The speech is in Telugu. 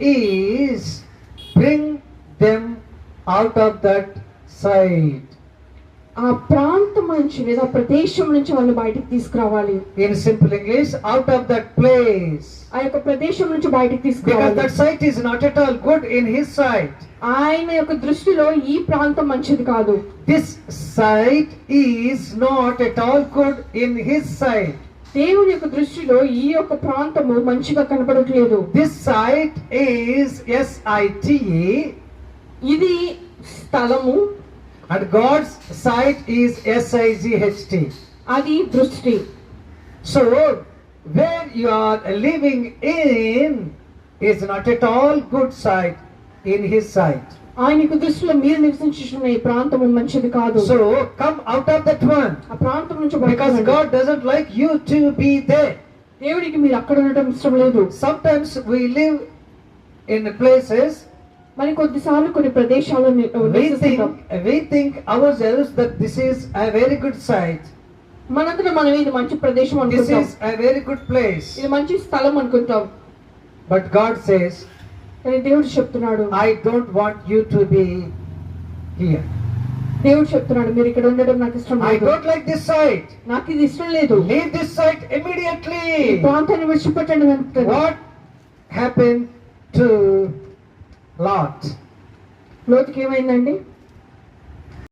Is bring them out of that side ఆ ప్రాంతం నుంచి లేదా ప్రదేశం నుంచి వాళ్ళు బయటికి తీసుకురావాలి. In simple English out of that place ఆ యొక్క ప్రదేశం నుంచి బయటికి తీసుకురావాలి. That site is good in sight ఆయన యొక్క దృష్టిలో ఈ ప్రాంతం మంచిది కాదు. This site is not at all good in his sight దేవుని యొక్క దృష్టిలో ఈ యొక్క ప్రాంతము మంచిగా కనబడట్లేదు this site is S I T ఇది స్థలము. And God's sight is S I G H T అది దృష్టి. So where you are living in is not at all good site in his sight ఆయనకు దృష్టిలో మీరు నివసించున్న ఈ ప్రాంతం మంచిది కాదు. So come out of that one ఆ ప్రాంతం నుంచి because God doesn't like you to be there దేవుడికి మీరు అక్కడ ఉండటం ఇష్టం లేదు. Sometimes we live in places మరి కొద్దిసార్లు కొన్ని ప్రదేశాలు we think ourselves that this is a very good site మనందరం మనం ఇది మంచి ప్రదేశం అనుకుంటాం. This is a very good place ఇది మంచి స్థలం అనుకుంటాం. బట్ గాడ్ సేస్ కానీ దేవుడు చెప్తున్నాడు. I don't want you to be here దేవుడు చెప్తున్నాడు మీరు ఇక్కడ ఉండడం నాకు ఇష్టం లేదు. I don't like this site నాకు ఇది ఇష్టం లేదు. లీవ్ దిస్ సైట్ ఇమిడియట్లీ ఈ ప్రాంతాన్ని విడిచిపెట్టండి అంటే వాట్ హ్యాపెన్ టు లాట్ లోతుకి ఏమైందండి?